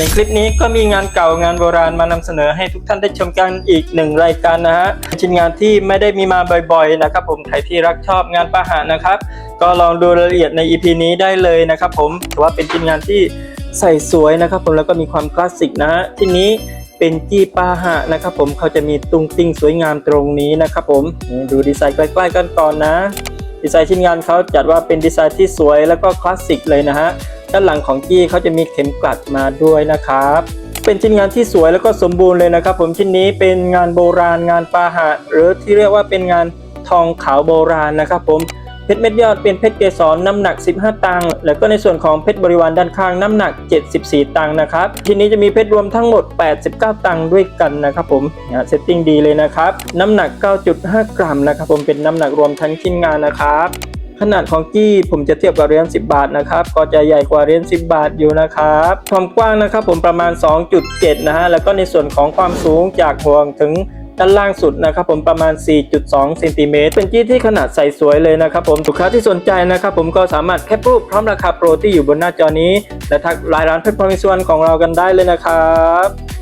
ในคลิปนี้ก็มีงานเก่างานโบราณมานำเสนอให้ทุกท่านได้ชมกันอีกหนึ่งรายการนะฮะชิ้นงานที่ไม่ได้มีมาบ่อยๆนะครับผมใครที่รักชอบงานปาหะนะครับ ก็ลองดูรายละเอียดใน EP นี้ได้เลยนะครับผมถือว่าเป็นชิ้นงานที่ใส่สวยนะครับผมแล้วก็มีความคลาสสิกนะฮะทีนี้เป็นจี้ปาหะนะครับผมเขาจะมีตุงติ้งสวยงามตรงนี้นะครับผมนี่ดูดีไซน์ใกล้ๆกันก่อนนะ ดีไซน์ชิ้นงานเขาจัดว่าเป็นดีไซน์ที่สวยแล้วก็คลาสสิกเลยนะฮะ ด้านหลังของจี้เขาจะมีเข็มกลัดมาด้วยนะครับ เป็นชิ้นงานที่สวยแล้วก็สมบูรณ์เลยนะครับ ผมชิ้นนี้เป็นงานโบราณงานปาหะหรือที่เรียกว่าเป็นงานทองขาวโบราณนะครับ ผมเพชรเม็ดยอดเป็นเพชรเกสรน้ำหนัก 15 ตังค์แล้วก็ในส่วนของเพชรบริวารด้านข้างน้ำหนัก 74 ตังค์นะครับทีนี้จะมีเพชรรวมทั้งหมด 89 ตังค์ด้วยกันนะครับผมเนี่ยเซตติ้งดีเลยนะครับ น้ำหนัก 9.5 กรัมนะครับผมเป็นน้ำหนักรวมทั้งชิ้นงานนะครับ ขนาดของกี้ผมจะเทียบกับเหรียญ10 บาทนะครับ ก็จะใหญ่กว่าเหรียญ10 บาทอยู่นะครับความกว้างนะครับผมประมาณ 2.7 นะฮะ แล้วก็ในส่วนของความสูงจากห่วงถึงด้านล่างสุดนะครับผมประมาณ 4.2 เซนติเมตร เป็นจี้ที่ขนาดใส่สวยเลยนะครับผมลูกค้าที่สนใจนะครับผมก็สามารถแคปรูปพร้อมราคาโปรที่อยู่บนหน้าจอนี้ และทักไลน์ร้านเพชรพรมิสวนของเรากันได้เลยนะครับ